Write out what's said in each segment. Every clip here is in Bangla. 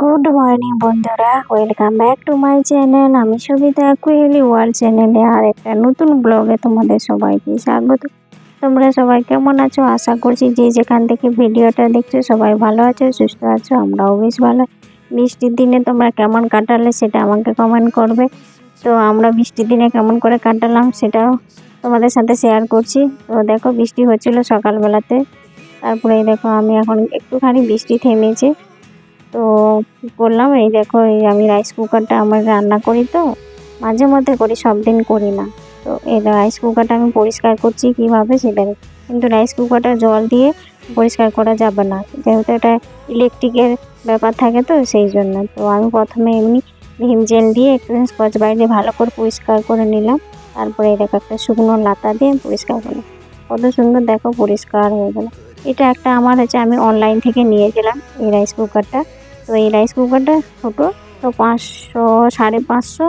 গুড মর্নিং বন্ধুরা, welcome back to my channel. আমি সবিতা কুহেলি ওয়ার্ল্ড চ্যানেলে আর একটা নতুন ব্লগে তোমাদের সবাইকে স্বাগত। তোমরা সবাই কেমন আছো? আশা করছি যে যেখান থেকে ভিডিওটা দেখছ সবাই ভালো আছো, সুস্থ আছো, আমরাও বেশ ভালো। বৃষ্টির দিনে তোমরা কেমন কাটালে সেটা আমাকে কমেন্ট করবে। তো আমরা বৃষ্টির দিনে কেমন করে কাটালাম সেটাও তোমাদের সাথে শেয়ার করছি। তো দেখো বৃষ্টি হচ্ছিল সকালবেলাতে। তারপরে দেখো আমি এখন একটুখানি বৃষ্টি থেমেছে। তো কী করলাম, এই দেখো, এই আমি রাইস কুকারটা আমার রান্না করি তো, মাঝে মধ্যে করি সব দিন করি না। তো এই রাইস কুকারটা আমি পরিষ্কার করছি কীভাবে সেটা কিন্তু রাইস কুকারটা জল দিয়ে পরিষ্কার করা যাবে না, যেহেতু এটা ইলেকট্রিকের ব্যাপার থাকে তো সেই জন্য। তো আমি প্রথমে এমনি ভিম জেল দিয়ে একটু স্কচ দিয়ে ভালো করে পরিষ্কার করে নিলাম। তারপরে দেখো একটা শুকনো লাতা দিয়ে পরিষ্কার করলাম। কত সুন্দর দেখো, পরিষ্কার হয়ে গেল। এটা একটা আমার হচ্ছে, আমি অনলাইন থেকে নিয়েছিলাম এই রাইস কুকারটা তো এই রাইস কুকারটা ছোটো, তো পাঁচশো, সাড়ে পাঁচশো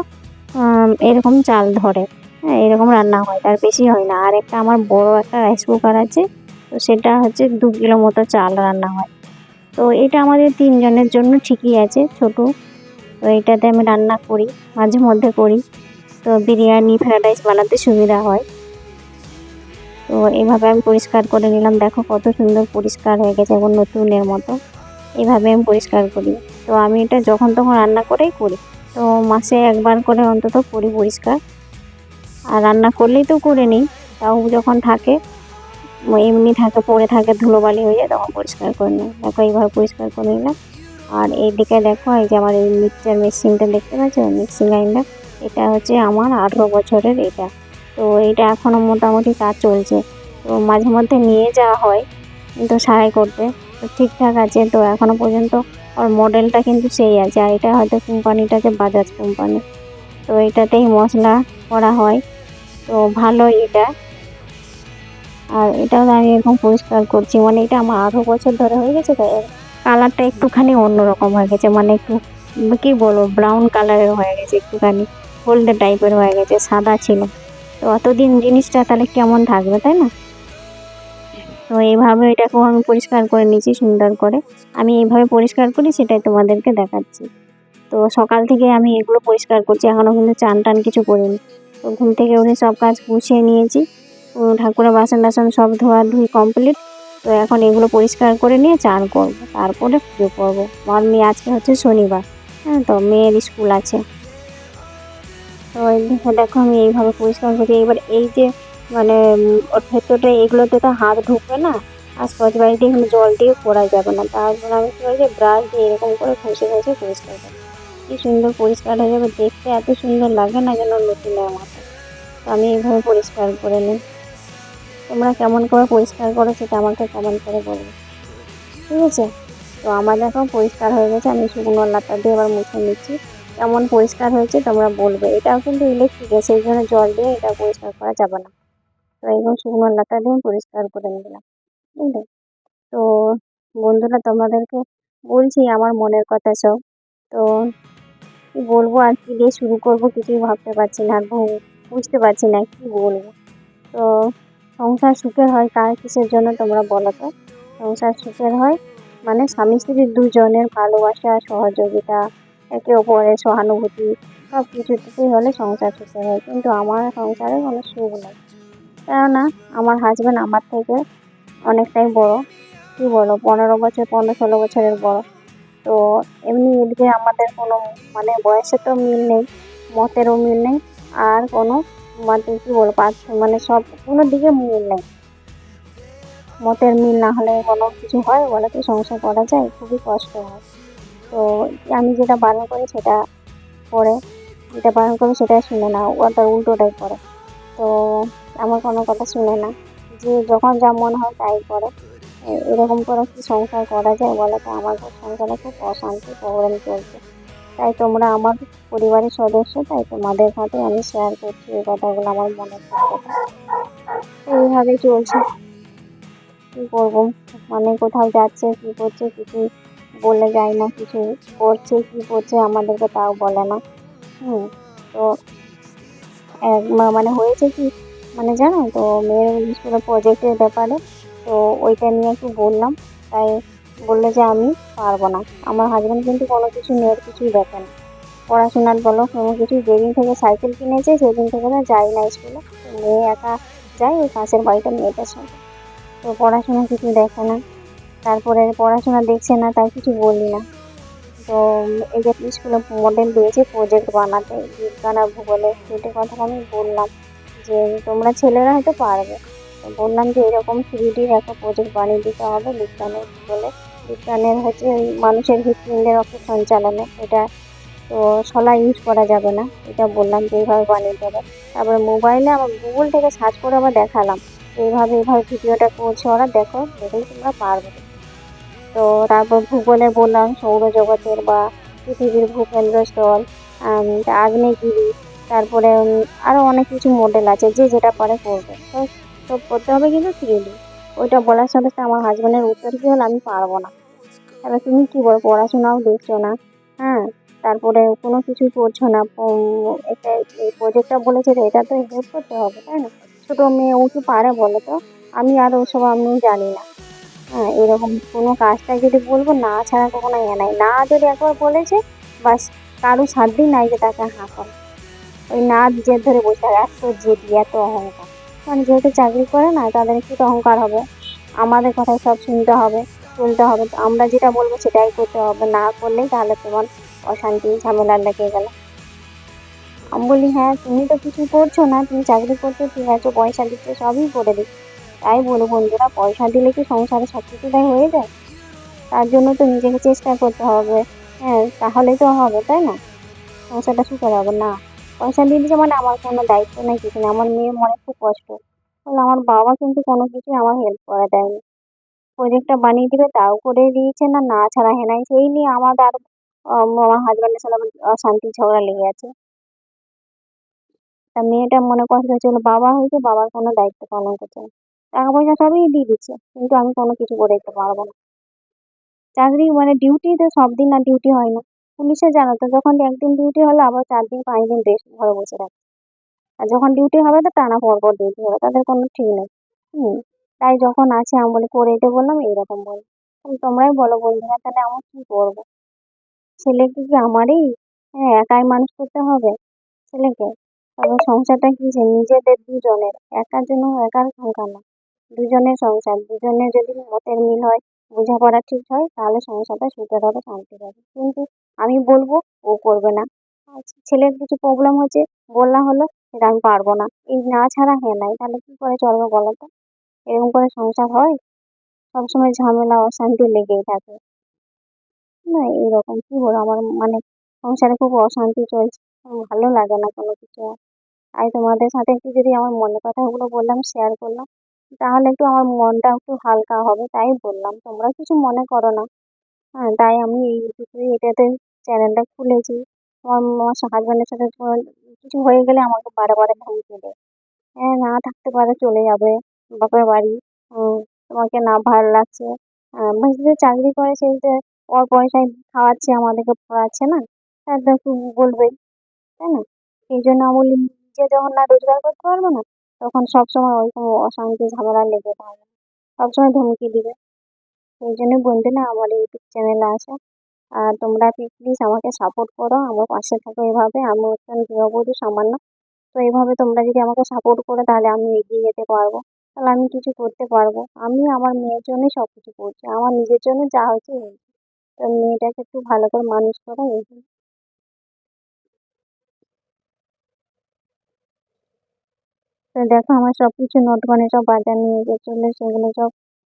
এরকম চাল ধরে। হ্যাঁ এরকম রান্না হয়, তার বেশি হয় না। আর একটা আমার বড় একটা রাইস কুকার আছে, তো সেটা হচ্ছে দু কিলো মতো চাল রান্না হয়। তো এটা আমাদের তিনজনের জন্য ঠিকই আছে, ছোটো। তো এটাতে আমি রান্না করি, মাঝে মধ্যে করি। তো বিরিয়ানি ফ্রাইড রাইস বানাতে সুবিধা হয়। তো এইভাবে আমি পরিষ্কার করে নিলাম। দেখো কত সুন্দর পরিষ্কার হয়ে গেছে এখন নতুনের মতো। এভাবে আমি পরিষ্কার করি। তো আমি এটা যখন তখন রান্না করেই করি। তো মাসে একবার করে অন্তত করি পরিষ্কার। আর রান্না করলেই তো করে নিই। তাও যখন থাকে, এমনি থাকে, পড়ে থাকে, ধুলোবালি হয়ে যায়, তখন পরিষ্কার করে নিই। দেখো এইভাবে পরিষ্কার করে নিলাম। আর এইদিকে দেখো, এই যে আমার এই মিক্সচার মেশিনটা দেখতে পাচ্ছ? Mixing grinder. এটা হচ্ছে আমার আঠেরো বছরের এটা। তো এটা এখনও মোটামুটি কাজ চলছে। তো মাঝে মধ্যে নিয়ে যাওয়া হয়, কিন্তু সারাই করতে। তো ঠিকঠাক আছে, তো এখনও পর্যন্ত ওর মডেলটা কিন্তু সেই আছে। আর এটা হয়তো কোম্পানিটা আছে বাজাজ কোম্পানি তো এটাতেই মশলা করা হয়। তো ভালোই এটা। আর এটাও আমি এরকম পরিষ্কার করছি। মানে এটা আমার আরও বছর ধরে হয়ে গেছে তো কালারটা একটুখানি অন্যরকম হয়ে গেছে। মানে একটু, কী বলব ব্রাউন কালারের হয়ে গেছে একটুখানি, হলদে টাইপের হয়ে গেছে, সাদা ছিল। তো অতদিন জিনিসটা তাহলে কেমন থাকবে, তাই না? তো এইভাবে এটাকেও আমি পরিষ্কার করে নিয়েছি সুন্দর করে। আমি এইভাবে পরিষ্কার করি, সেটাই তোমাদেরকে দেখাচ্ছি। তো সকাল থেকে আমি এগুলো পরিষ্কার করছি এখনও কিন্তু চান টান কিছু করিনি। তো ঘুম থেকে উঠে সব কাজ গুছিয়ে নিয়েছি। ঠাকুরের বাসন টাসন সব ধোয়া ধুই কমপ্লিট তো এখন এগুলো পরিষ্কার করে নিয়ে চান করব, তারপরে পুজো করব। আমার মেয়ে আজকে হচ্ছে শনিবার হ্যাঁ তো মেয়ের স্কুল আছে। তো দেখো আমি এইভাবে পরিষ্কার করছি এবার এই যে মানে ওর ভেতরে এগুলোতে তো হাত ঢুকবে না, আর স্কচ ব্রাইট দিয়ে এখানে জল দিয়ে করা যাবে না। তার জন্য আমি কী করেছি ব্রাশ দিয়ে এরকম করে ঘষে ঘষে পরিষ্কার করি। কি সুন্দর পরিষ্কার হয়ে যাবে, দেখতে এত সুন্দর লাগে না যেন নতুনের মতো। তো আমি এইভাবে পরিষ্কার করে নিই। তোমরা কেমন করে পরিষ্কার করো সেটা আমাকে কমেন্ট করে বলবে। ঠিক আছে? তো আমার দেখো পরিষ্কার হয়ে গেছে, আমি শুকনো লাতা দিয়ে এবার মুছে নিচ্ছি। কেমন পরিষ্কার হয়েছে তোমরা বলবে। এটাও কিন্তু ইলেকট্রিকের সেই জন্য জল দিয়ে এটা পরিষ্কার করা যাবে না। তো এরকম শুকনো লাতা দিয়ে পরিষ্কার করে নিলাম, বুঝলে? তো বন্ধুরা, তোমাদেরকে বলছি আমার মনের কথা সব। তো কি বলব আর কি দিয়ে শুরু করব কিছুই ভাবতে পারছি না আর বুঝতে পারছি না কি বলব। তো সংসার সুখের হয় কার কিসের জন্য তোমরা বলো তো? সংসার সুখের হয় মানে স্বামী স্ত্রীর দুজনের ভালোবাসা, সহযোগিতা একে অপরের সহানুভূতি সব কিছুতেই হলে সংসার সুখের হয়। কিন্তু আমার সংসারে কোনো সুখ নেই। কেননা, আমার হাজব্যান্ড আমার থেকে অনেকটাই বড়। কী বলো পনেরো বছর, পনেরো ষোলো বছরের বড়। তো এমনি এদিকে আমাদের কোনো মানে বয়সে তো মিল নেই, মতেরও মিল নেই, আর কোনো মানে কী বলব? পাঁচ মানে সব কোনো দিকে মিল নেই। মতের মিল না হলে কোনো কিছু হয় বলে তো সংসার করা যায়? খুবই কষ্ট হয়। তো আমি যেটা বারণ করি সেটা করে যেটা বারণ করি সেটা শুনে না ও তার উল্টোটাই করে। তো আমার কোনো কথা শুনে না। যে যখন যা মনে হয় তাই করে। এরকম করে কি সংসার করা যায় বলে তো? আমার সংসারে খুব অশান্তি, প্রবলেম চলছে। তাই তোমরা আমার পরিবারের সদস্য, তাই তোমাদের সাথে আমি শেয়ার করছি এই কথাগুলো আমার মনে কথা এইভাবেই চলছে। কী করব? মানে কোথাও যাচ্ছে, কী করছে কিছু বলে যায় না কিছু, করছে কী করছে আমাদেরকে তাও বলে না। হুম, তো এক মানে হয়েছে কি মানে জানো তো, মেয়ের স্কুলের প্রজেক্টের ব্যাপারে, তো ওইটা নিয়ে একটু বললাম, তাই বলল যে আমি পারব না। আমার হাজব্যান্ড কিন্তু কোনো কিছু মেয়ের কিছুই দেখে না। পড়াশোনার বলো, কোনো কিছু, যেদিন থেকে সাইকেল কিনেছে, সেদিন থেকে না যাই না স্কুলে মেয়ে একা যায় ওই পাশের বাড়িটা মেয়েটার সঙ্গে। তো পড়াশোনা কিছু দেখে না। তারপরে পড়াশোনা দেখছে না, তাই কিছু বলি না। তো এই যে স্কুলে মডেল দিয়েছে প্রজেক্ট বানাতে, বিজ্ঞান আর ভূগোলে সেটা কথা আমি বললাম যে তোমরা ছেলেরা হয়তো পারবে। বললাম যে এরকম থ্রি ডির একটা প্রজেক্ট বানিয়ে দিতে হবে বিজ্ঞানের ভূগোলে। বিজ্ঞানের হচ্ছে মানুষের হৃৎপিণ্ডের রক্ত সঞ্চালনে এটা তো শলা ইউজ করা যাবে না, এটা বললাম যে এইভাবে বানিয়ে দেবে তারপরে মোবাইলে আমার গুগল থেকে সার্চ করে আবার দেখালাম। এইভাবে এইভাবে ভিডিওটা করছে ওরা, দেখো দেখলে তোমরা পারবে। তো তারপর ভূগোলে বললাম সৌরজগতের বা পৃথিবীর ভূকেন্দ্রস্থল আগ্নেয়গিরি, তারপরে আরও অনেক কিছু মডেল আছে যে যেটা পারে করবে। তো সব করতে হবে কিন্তু থ্রি ডি ওইটা বলার সাথে সাথে আমার হাজব্যান্ডের উত্তর কী হলো আমি পারব না। তাহলে তুমি কী বলো, পড়াশোনাও দেখছ না? হ্যাঁ তারপরে কোনো কিছুই করছ না। এটা, এই প্রজেক্টটা বলেছে তো এটা তো হেল্প করতে হবে, তাই না? ছোটো মেয়ে ও কি পারে বলো তো? আমি আর ওসব আমি জানি না। এরকম কোনো কাজটা যদি বলব, না ছাড়া কখনো ইয়ে নাই। না যদি একবার বলেছে, বাস কারও সাধ্যি নাই যে তাকে হাঁ করে ওই না জেদ ধরে বসে থাকে, এত জেদি, এত অহংকার। মানে যেহেতু চাকরি করে না, তাদের একটু অহংকার হবে। আমাদের কথা সব শুনতে হবে চলতে হবে। আমরা যেটা বলব, সেটাই করতে হবে। না করলেই তাহলে তোমার অশান্তি, ঝামেলা লেগে গেল। আমি বলি হ্যাঁ তুমি তো কিছু করছ না, তুমি চাকরি করছ ঠিক আছে পয়সা দিচ্ছ, সবই করে দিচ্ছ। তাই বলো বন্ধুরা, পয়সা দিলে কি সংসারে সব কিছুটাই হয়ে যায়? তার জন্য তো নিজেকে চেষ্টা করতে হবে। হ্যাঁ তাহলে তো হবে, তাই না? সংসারটা সুখের হবে, না। পয়সা দিয়ে দিচ্ছে মানে আমার কোনো দায়িত্ব নেই কিছু নেই। আমার মেয়ে মনে খুব কষ্ট। বলে আমার বাবা কিন্তু কোনো কিছুই আমার হেল্প করে দেয়নি। প্রজেক্টটা বানিয়ে দিবে, তাও করে দিয়েছে না না ছাড়া হেনাই সেই নিয়ে আমাদের আর আমার হাজব্যান্ডের সাথে আমার অশান্তি ঝগড়া লেগে আছে। তা মেয়েটা মনে কষ্ট ওর বাবা হয়েছে, বাবার কোনো দায়িত্ব পালন করছে না। টাকা পয়সা সবই দিয়ে দিচ্ছে, কিন্তু আমি কোনো কিছু করে দিতে পারব না। চাকরি মানে ডিউটি তো সব দিন আর ডিউটি হয় না। পুলিশে জানো, তো যখন একদিন ডিউটি হলো, আবার চার দিন পাঁচ দিন রেস্ট ঘরে বসে থাকে। আর যখন ডিউটি হবে, তো টানা পর পর ডিউটি হবে, তাদের কোনো ঠিক নেই। হুম, তাই যখন আছে, আমি বলি, করে দিতে বললাম, এইরকম বলে। তোমরাই বলো বন্ধুরা, তাহলে আমি কী করব? ছেলেকে কি আমারই? হ্যাঁ একাই মানুষ করতে হবে? ছেলেকে? তবে সংসারটা কি নিজেদের দুজনের? একার জন্য একার সংসার না। দুজনের সংসার দুজনের যদি মতের মিল হয়, বোঝাপড়া ঠিক হয়, তাহলে সংসারটা সুখের হবে শান্তি হবে কিন্তু আমি বলব, ও করবে না। ছেলের কিছু প্রবলেম হচ্ছে বললা হলো, সেটা আমি পারব না। এই না ছাড়া হ্যাঁ নাই, তাহলে কি করে চলবে বলো তো? এরকম করে সংসার হয়? সবসময় ঝামেলা, অশান্তি লেগেই থাকে। না এইরকম কি বলব আমার মানে সংসারে খুব অশান্তি চলছে। ভালো লাগে না কোনো কিছু আর। তোমাদের সাথে একটু যদি আমার মনের কথাগুলো বললাম শেয়ার করলাম তাহলে একটু আমার মনটা একটু হালকা হবে, তাই বললাম। তোমরা কিছু মনে করো না। হ্যাঁ তাই আমি এই ইউটিউবে এটাতে চ্যানেলটা খুলেছি। আমার আমার হাজব্যান্ডের সাথে কিছু হয়ে গেলে আমাকে বারে বারে ধমকি দেয় হ্যাঁ না থাকতে পারে, চলে যাবে। বাপের বাড়ি তোমাকে না ভালো লাগছে। যে চাকরি করে সেই যে ওর পয়সায় খাওয়াচ্ছে আমাদেরকে পড়াচ্ছে না তার একটু বলবেই তাই না? সেই জন্য আমি নিজে যখন না রোজগার করতে পারব না তখন সবসময় ওইরকম অশান্তি, ঝামেলা লেগে থাকবে সবসময় ধমকি দিবে। সেই জন্য না আমার ইউটিউব চ্যানেল আসা আর তোমরা প্লিজ আমাকে সাপোর্ট করো। আমার পাশে থাকো এভাবে। আমি একজন গৃহবধূ সামান্য। তো এইভাবে তোমরা যদি আমাকে সাপোর্ট করো, তাহলে আমি এগিয়ে যেতে পারব। তাহলে আমি কিছু করতে পারব। আমি আমার মেয়ের জন্যই সব কিছু করছি। আমার নিজের জন্য যা হয়েছে তো মেয়েটাকে একটু ভালো করে মানুষ করো। এই জন্য। তো দেখো আমার সব কিছু নোট মানে সব বাজার নিয়ে গেছিল সেগুলো সব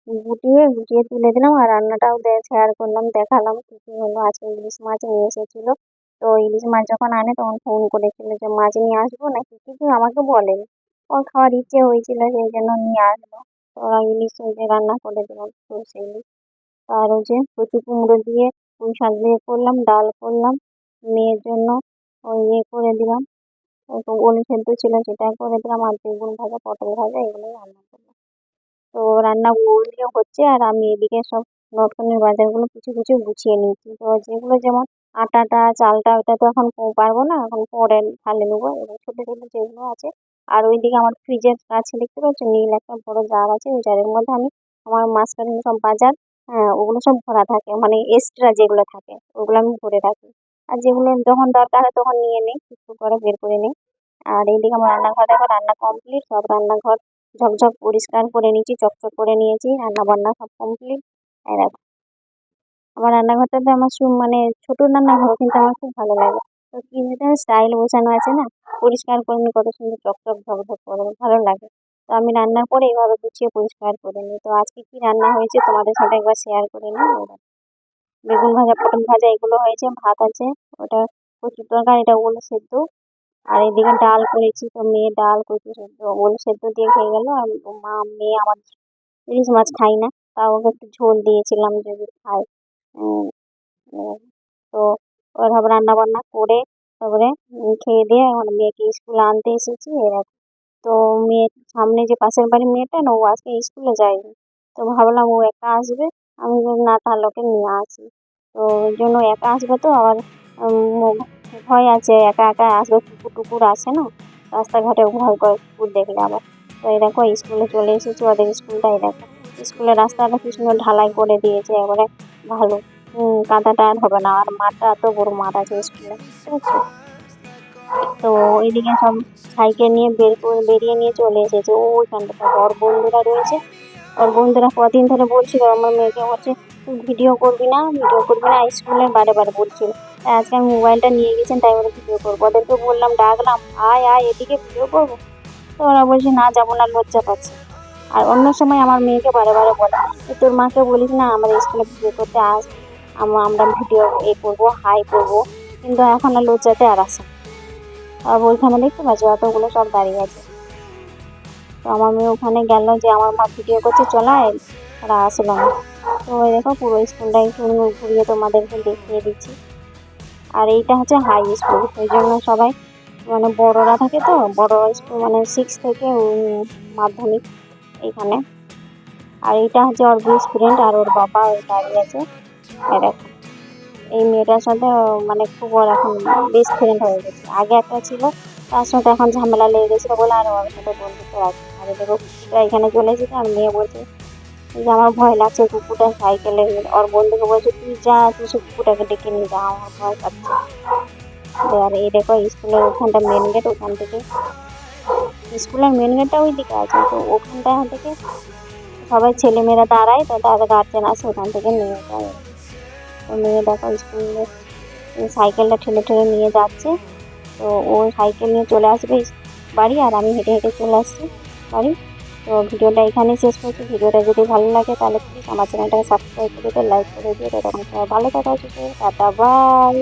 গুটিয়ে গুটিয়ে তুলে দিলাম আর রান্নাটাও শেয়ার করলাম, দেখালাম কী কী হলো। আজকে ইলিশ মাছ নিয়ে এসেছিল। তো ইলিশ মাছ যখন আনে তখন ফোন করেছিল যে, মাছ নিয়ে আসব না? নাকি কিছু আমাকে বলেনি ওর খাওয়ার ইচ্ছে হয়েছিল সেই জন্য নিয়ে আসলো। তো ইলিশ যে রান্না করে দিলাম, সরষে ইলিশ। আর ওই যে কচু কুমড়ো দিয়ে পুঁই শাক দিয়ে করলাম, ডাল করলাম। মেয়ের জন্য ওই ইয়ে করে দিলাম। ওল সেদ্ধ ছিল সেটা করে দিলাম আর বেগুন ভাজা পটল ভাজা, এগুলোই রান্না করলাম তো রান্না ওগুলো হচ্ছে আর আমি এদিকে সব নটকনের বাজারগুলো কিছু কিছু গুছিয়ে নিয়েছি। তো যেগুলো যেমন আটাটা, চালটা, ওটা তো এখন পারব না, এখন পরে ঢালে নেব। এবং ছোটো ছোটো যেগুলো আছে, আর ওইদিকে আমার ফ্রিজের কাছে দেখতে পাচ্ছ নীল একটা বড় জার আছে, ওই জারের মধ্যে আমি আমার মাঝখানে সব বাজার হ্যাঁ ওগুলো সব ভরা থাকে মানে এক্সট্রা যেগুলো থাকে, ওগুলো আমি ভরে রাখি। আর যেগুলো যখন দরকার হয় তখন নিয়ে নিই, একটু করে বের করে নিই। আর এইদিকে আমার রান্নাঘর, দেখো রান্না কমপ্লিট সব রান্নাঘর ঝকঝক পরিষ্কার করে নিয়েছি, চকচক করে নিয়েছি রান্না বান্না সব কমপ্লিট দেখো, আমার রান্নাঘরটাতে আমার মানে ছোট রান্নাঘর, কিন্তু আমার খুব ভালো লাগে। তো কি স্টাইল বসানো আছে না? পরিষ্কার করে নিই কত সুন্দর চকচক, ঝকঝক করে ভালো লাগে। তো আমি রান্নার পরে এইভাবে গুছিয়ে পরিষ্কার করে নিই। তো আজকে কি রান্না হয়েছে তোমাদের সাথে একবার শেয়ার করে নিই। বেগুন ভাজা পটল ভাজা, এগুলো হয়েছে, ভাত আছে, ওটা কচুর তরকারি, এটা ওল সেদ্ধ। আর এদিকে ডাল করেছি, তো মেয়ে ডাল কচু সেদ্ধ, ওল সেদ্ধ দিয়ে হয়ে গেল। আর মা, মেয়ে আমার ইলিশ মাছ খাই না, তাও ওকে একটু ঝোল দিয়েছিলাম যদি খায়। তো ওইভাবে রান্না বান্না করে তারপরে খেয়ে দিয়ে এখন মেয়েকে স্কুলে আনতে এসেছি। এরকম তো মেয়ে, সামনে যে পাশের বাড়ির মেয়েটা না ও আজকে স্কুলে যায়নি। তো ভাবলাম ও একা আসবে আমি না তাহলে নিয়ে আসি তো ওই জন্য একা আসবে তো, আবার ভয় আছে, একা একা আসবে, কুকুর টুকুর আসে না, রাস্তাঘাটে ভয় করে কুকুর দেখলে আবার। তো এই দেখো, স্কুলে চলে এসেছি, ওদের স্কুলটা এই দেখো। স্কুলের রাস্তাটা কি সুন্দর ঢালাই করে দিয়েছে এবারে ভালো। কাদাটা আর হবে না, আর মাঠটা এত বড় মাঠ আছে স্কুলে তো ওইদিকে সব সাইকেল নিয়ে বের করে, বেরিয়ে নিয়ে চলে এসেছে। ওইখানটাতে ওর বন্ধুরা রয়েছে। ওর বন্ধুরা কদিন ধরে বলছিল, আমার মেয়েকে বলছে ভিডিও করবি না ভিডিও করবি না স্কুলে বারে বারে বলছিল। আজকে আমি মোবাইলটা নিয়ে গেছেন তাই ওরা ভিডিও করব। ওদেরকে বললাম, ডাকলাম, আয় আয়, এদিকে ভিডিও করব। তো ওরা বলছে, না, যাব না, লজ্জা পাচ্ছে। আর অন্য সময় আমার মেয়েকে বারে বারে বলে "এ তোর মাকে বলিস না আমাদের স্কুলে ভিডিও করতে আস আমরা ভিডিও এ করব হাই করব। কিন্তু এখন আর লজ্জাতে আর আসে আর ওইখানে দেখতে পাচ্ছ অতগুলো সব দাঁড়িয়ে আছে। তো আমার মেয়ে ওখানে গেল যে আমার মা ভিডিও করছে, চলায়, ওরা আসলো না। তো ওই দেখো পুরো স্কুলটা একটু ঘুরিয়ে তোমাদেরকে দেখিয়ে দিচ্ছি। আর এইটা হচ্ছে হাই স্কুল ওই জন্য সবাই মানে বড়রা থাকে তো বড় স্কুল মানে সিক্স থেকে মাধ্যমিক এইখানে। আর এইটা হচ্ছে ওর বেস্ট ফ্রেন্ড আর ওর বাবা দাঁড়িয়ে আছে। এই মেয়েটার সাথে মানে খুব ওর এখন বেস্ট ফ্রেন্ড হয়ে গেছে। আগে একটা ছিল, তার সাথে এখন ঝামেলা লেগে গেছিল বলে আর ওর সাথে বন্ধুত্ব রাখি। আর দেখো কুকুরটা এখানে চলে এসেছে, আর মেয়ে বলছে যে আমার ভয় লাগছে, কুকুরটা সাইকেলে ওর বন্ধুকে বলছে, তুই যা, তুই সে কুকুরটাকে ডেকে নিয়ে যা, আমার ভয় পাচ্ছে। আর এই দেখো, স্কুলের ওখানটা মেন গেট ওখান থেকে স্কুলের মেন গেটটা ওই দিকে আছে, তো ওখানটা থেকে সবাই ছেলেমেয়েরা দাঁড়ায়, তো তাদের গার্জেন আসে ওখান থেকে নিয়ে যায়। তো মেয়ে দেখো, স্কুলে সাইকেলটা ঠেলে ঠেলে নিয়ে যাচ্ছে। তো ও সাইকেল নিয়ে চলে আসবে বাড়ি, আর আমি হেঁটে হেঁটে চলে আসছি। বাড়ি তো ভিডিওটা এখানেই শেষ করছি। ভিডিওটা যদি ভালো লাগে তাহলে প্লিজ আমার চ্যানেলটাকে সাবস্ক্রাইব করে দিও লাইক করে দিও। তখন সবাই ভালো থাকা থাকো। Tata bye